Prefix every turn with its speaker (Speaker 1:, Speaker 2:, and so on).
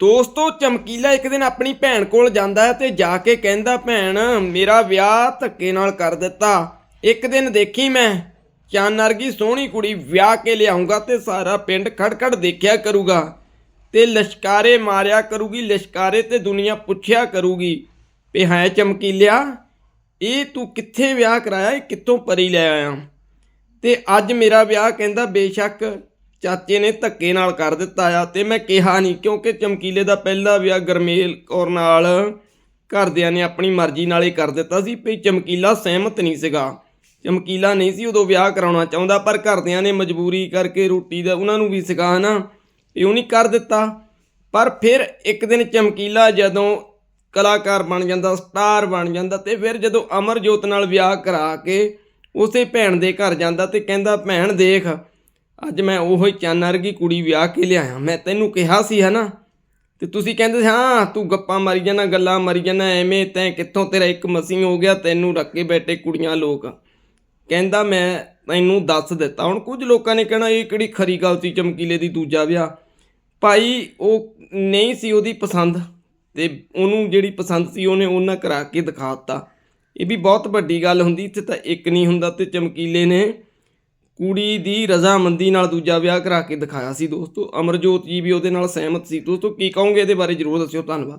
Speaker 1: ਦੋਸਤੋ, ਚਮਕੀਲਾ ਇੱਕ ਦਿਨ ਆਪਣੀ ਭੈਣ ਕੋਲ ਜਾਂਦਾ ਹੈ ਤੇ ਜਾ ਕੇ ਕਹਿੰਦਾ, ਭੈਣ, ਮੇਰਾ ਵਿਆਹ ਧੱਕੇ ਨਾਲ ਕਰ ਦਿੱਤਾ। ਇੱਕ ਦਿਨ ਦੇਖੀ ਮੈਂ, ਚੰਨ ਵਰਗੀ ਸੋਹਣੀ ਕੁੜੀ ਵਿਆਹ ਕੇ ਲਿਆਉਂਗਾ ਤੇ ਸਾਰਾ ਪਿੰਡ ਖੜਖੜ ਦੇਖਿਆ ਕਰੂਗਾ ਤੇ ਲਸ਼ਕਾਰੇ ਮਾਰਿਆ ਕਰੂਗੀ, ਲਸ਼ਕਾਰੇ ਤੇ ਦੁਨੀਆ ਪੁੱਛਿਆ ਕਰੂਗੀ, ਵੀ ਹੈ ਚਮਕੀਲਿਆ, ਇਹ ਤੂੰ ਕਿੱਥੇ ਵਿਆਹ ਕਰਾਇਆ, ਇਹ ਕਿੱਥੋਂ ਪਰੀ ਲੈ ਆਇਆ? ਤੇ ਅੱਜ ਮੇਰਾ ਵਿਆਹ ਕਹਿੰਦਾ, ਬੇਸ਼ੱਕ ਚਾਚੇ ਨੇ ਧੱਕੇ ਨਾਲ ਕਰ ਦਿੱਤਾ ਆ ਤੇ ਮੈਂ ਕਿਹਾ ਨਹੀਂ, ਕਿਉਂਕਿ ਚਮਕੀਲੇ ਦਾ ਪਹਿਲਾ ਵਿਆਹ ਗਰਮੇਲ ਕੌਰ ਨਾਲ ਘਰਦਿਆਂ ਨੇ ਆਪਣੀ ਮਰਜ਼ੀ ਨਾਲ ਹੀ ਕਰ ਦਿੱਤਾ ਸੀ, ਵੀ ਚਮਕੀਲਾ ਸਹਿਮਤ ਨਹੀਂ ਸੀਗਾ। ਚਮਕੀਲਾ ਨਹੀਂ ਸੀ ਉਦੋਂ ਵਿਆਹ ਕਰਾਉਣਾ ਚਾਹੁੰਦਾ, ਪਰ ਘਰਦਿਆਂ ਨੇ ਮਜਬੂਰੀ ਕਰਕੇ ਰੋਟੀ ਦਾ ਉਹਨਾਂ ਨੂੰ ਵੀ ਸਿਖਾ ਨਾ ਇਹ ਨਹੀਂ ਕਰ ਦਿੱਤਾ। ਪਰ ਫਿਰ ਇੱਕ ਦਿਨ ਚਮਕੀਲਾ ਜਦੋਂ ਕਲਾਕਾਰ ਬਣ ਜਾਂਦਾ, ਸਟਾਰ ਬਣ ਜਾਂਦਾ ਤੇ ਫਿਰ ਜਦੋਂ ਅਮਰਜੋਤ ਨਾਲ ਵਿਆਹ ਕਰਾ ਕੇ ਉਸੇ ਭੈਣ ਦੇ ਘਰ ਜਾਂਦਾ ਤੇ ਕਹਿੰਦਾ, ਭੈਣ ਦੇਖ ਅੱਜ ਮੈਂ ਉਹ ਹੀ ਚੰਨ ਵਰਗੀ ਕੁੜੀ ਵਿਆਹ ਕੇ ਲਿਆਇਆ। ਮੈਂ ਤੈਨੂੰ ਕਿਹਾ ਸੀ, ਹਨਾ? ਤੇ ਤੁਸੀਂ ਕਹਿੰਦੇ ਸੀ, ਹਾਂ, ਤੂੰ ਗੱਪਾਂ ਮਾਰੀ ਜਾਣਾ ਗੱਲਾਂ ਮਾਰੀ ਜਾਣਾ ਐਵੇਂ ਤੈਂ ਕਿੱਥੋਂ ਤੇਰਾ ਇੱਕ ਮਸੀਂ ਹੋ ਗਿਆ, ਤੈਨੂੰ ਰੱਖ ਕੇ ਬੈਠੇ ਕੁੜੀਆਂ ਲੋਕ। ਕਹਿੰਦਾ ਮੈਂ ਤੈਨੂੰ ਦੱਸ ਦਿੱਤਾ। ਹੁਣ ਕੁਝ ਲੋਕਾਂ ਨੇ ਕਹਿਣਾ, ਇਹ ਕਿਹੜੀ ਖਰੀ ਗੱਲ ਸੀ, ਚਮਕੀਲੇ ਦੀ ਦੂਜਾ ਵਿਆਹ? ਭਾਈ, ਉਹ ਨਹੀਂ ਸੀ ਉਹਦੀ ਪਸੰਦ ਤੇ ਉਹਨੂੰ ਜਿਹੜੀ ਪਸੰਦ ਸੀ, ਉਹਨੇ ਉਹਨਾਂ ਕਰਾ ਕੇ ਦਿਖਾ ਦਿੱਤਾ। ਇਹ ਵੀ ਬਹੁਤ ਵੱਡੀ ਗੱਲ ਹੁੰਦੀ, ਇੱਥੇ ਤਾਂ ਇੱਕ ਨਹੀਂ ਹੁੰਦਾ ਤੇ ਚਮਕੀਲੇ ਨੇ ਕੁੜੀ ਦੀ ਰਜ਼ਾਮੰਦੀ ਨਾਲ ਦੂਜਾ ਵਿਆਹ ਕਰਾ ਕੇ ਦਿਖਾਇਆ ਸੀ ਦੋਸਤੋ। ਅਮਰਜੋਤ ਜੀ ਵੀ ਉਹਦੇ ਨਾਲ ਸਹਿਮਤ ਸੀ। ਦੋਸਤੋ, ਕੀ ਕਹੋਗੇ ਇਹਦੇ ਬਾਰੇ? ਜਰੂਰ ਦੱਸਿਓ। ਧੰਨਵਾਦ।